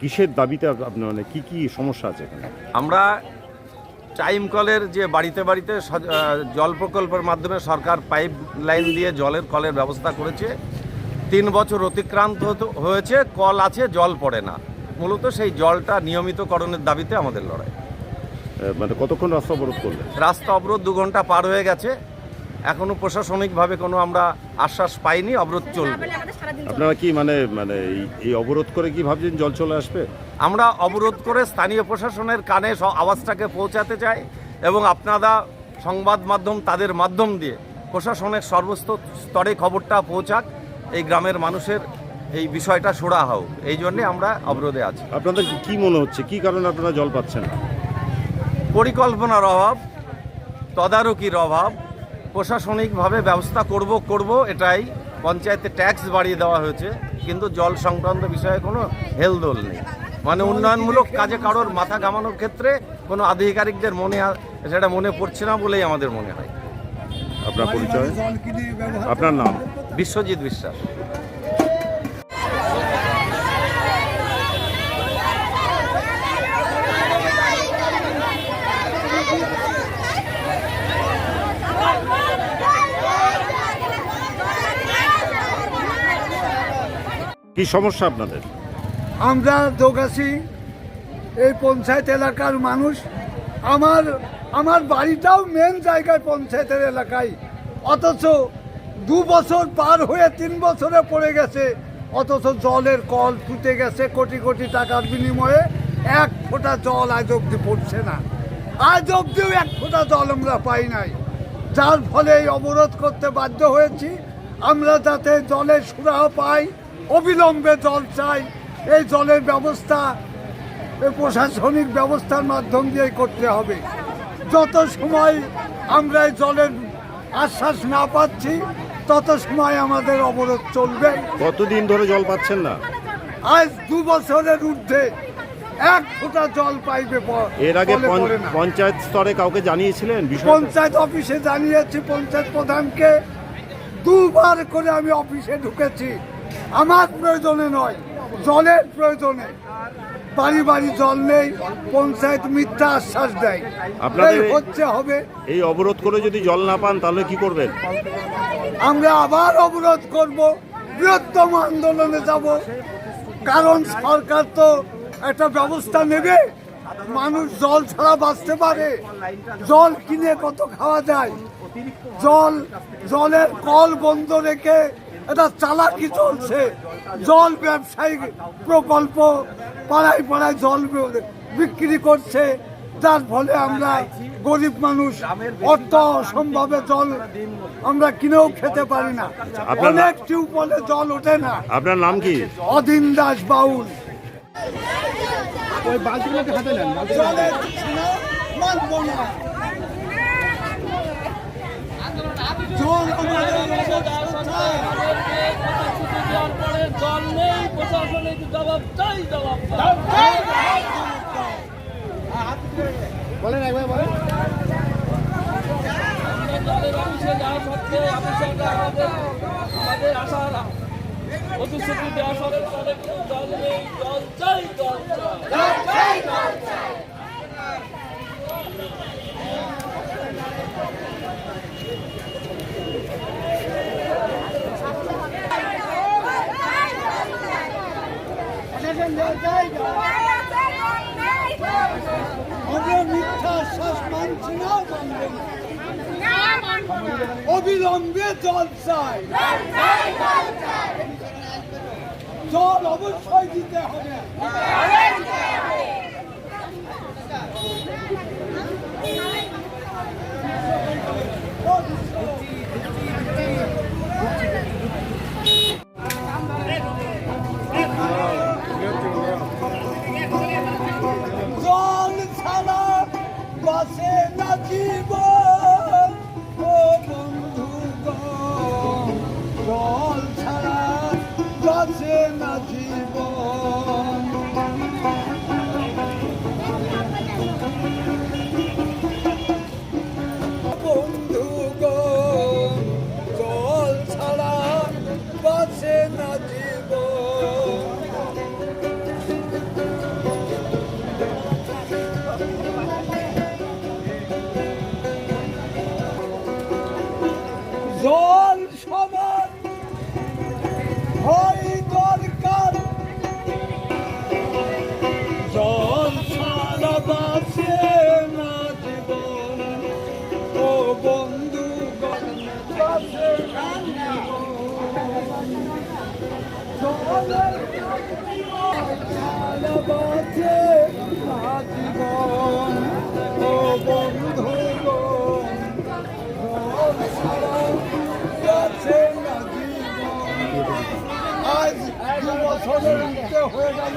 কিসের দাবিতে আপনার মানে কি কি সমস্যা আছে এখানে? আমরা টাইম কলের যে বাড়িতে বাড়িতে জল প্রকল্পের মাধ্যমে সরকার পাইপ লাইন দিয়ে জলের কলের ব্যবস্থা করেছে। তিন বছর অতিক্রান্ত হয়েছে কল আছে জল পড়ে না। মূলত সেই জলটা নিয়মিতকরণের দাবিতে আমাদের লড়াই। মানে কতক্ষণ রাস্তা অবরোধ করলেন? রাস্তা অবরোধ দু ঘণ্টা পার হয়ে গেছে। এখনও প্রশাসনিকভাবে কোনো আমরা আশ্বাস পাইনি অবরোধ চলবে। আপনারা কি মানে মানে এই- এই অবরোধ করে কি ভাবছেন জল চলে আসবে? আমরা অবরোধ করে স্থানীয় প্রশাসনের কানে আওয়াজটাকে পৌঁছাতে চাই এবং আপনারা সংবাদ মাধ্যম তাদের মাধ্যম দিয়ে প্রশাসনের সর্বস্ত স্তরে খবরটা পৌঁছাক এই গ্রামের মানুষের এই বিষয়টা সোড়া হোক। এই জন্যে আমরা অবরোধে আছি। আপনাদের কি মনে হচ্ছে? কি কারণে আপনারা জল পাচ্ছেন পরিকল্পনার অভাব তদারকির অভাব প্রশাসনিকভাবে ব্যবস্থা করব করব এটাই পঞ্চায়েতে ট্যাক্স বাড়িয়ে দেওয়া হয়েছে কিন্তু জল সংক্রান্ত বিষয়ে কোনো হেলদোল নেই। মানে উন্নয়নমূলক কাজে কারোর মাথা ঘামানোর ক্ষেত্রে কোনো আধিকারিকদের মনে সেটা মনে পড়ছে না বলেই আমাদের মনে হয়। আপনার পরিচয়? আপনার নাম? বিশ্বজিৎ বিশ্বাস। কি সমস্যা আপনাদের? আমরা দোগাছি, এই পঞ্চায়েত এলাকার মানুষ। আমার আমার বাড়িটাও মেন জায়গায় পঞ্চায়েতের এলাকায়। অথচ দু বছর পার হয়ে তিন বছরে পড়ে গেছে। অথচ জলের কল ফুটে গেছে কোটি কোটি টাকার বিনিময়ে। এক ফোঁটা জল আজ অব্দি পড়ছে না। আজ অব্দিও এক ফোঁটা জল আমরা পাই নাই। যার ফলে এই অবরোধ করতে বাধ্য হয়েছি। আমরা যাতে জলের সুরাহ পাই অবিলম্বে জল চাই। এই জলের ব্যবস্থা প্রশাসনিক ব্যবস্থার মাধ্যম দিয়ে করতে হবে। যত সময় আমরা এই জলের আশ্বাস না পাচ্ছি তত সময় আমাদের অবরোধ চলবে। কতদিন ধরে জল পাচ্ছেন না? আজ দু বছরের ঊর্ধ্বে এক ফোঁটা জল পাইবে এর আগে। পঞ্চায়েত স্তরে কাউকে জানিয়েছিলেন পঞ্চায়েত অফিসে জানিয়েছি পঞ্চায়েত প্রধানকে। দুবার করে আমি অফিসে ঢুকেছি। আমার প্রয়োজনে নয় জলের প্রয়োজনে। বাড়ি বাড়ি জল নেই পঞ্চায়েত মিথ্যা আশ্বাস দেয়। আপনাদের হচ্ছে হবে। এই অবরোধ করে যদি জল না পান তাহলে কি করবেন? আমরা আবার অবরোধ করব বৃহত্তম আন্দোলনে যাব। কারণ সরকার তো একটা ব্যবস্থা নেবে। মানুষ জল ছাড়া বাঁচতে পারে। জল কিনে কত খাওয়া যায়? জল জলের কল বন্ধ রেখে এটা চালাকি চলছে। জল ব্যবসায়ী প্রকল্প পাড়ায় পাড়ায় জল বিক্রি করছে। যার ফলে আমরা গরিব মানুষ অর্থ অসম্ভবে জল আমরা কিনেও খেতে পারি না। অনেক টিউবওয়েলে জল ওঠে না। আপনার নাম কি? অধীন দাস বাউল। জলের তৃষ্ণা মানব না। জল নেই প্রশাসনিক জবাব চাই জবাব চাই আমরা জলের অফিসে যাওয়া সত্ত্বেও অফিসাররা আমাদের আমাদের আশার প্রতিশ্রুতি দেওয়া সত্ত্বেও তাদের কোনো জল নেই জল চাই জল চাই আমরা মিথ্যা আশ্বাস মানছি না মানব না অবিলম্বে জল চাই। জল অবশ্যই জল সমান হয় দরকার জল ছাড়া বাঁচে না জীবন ও বন্ধু জীবন। ছাড়া হয়ে গেল।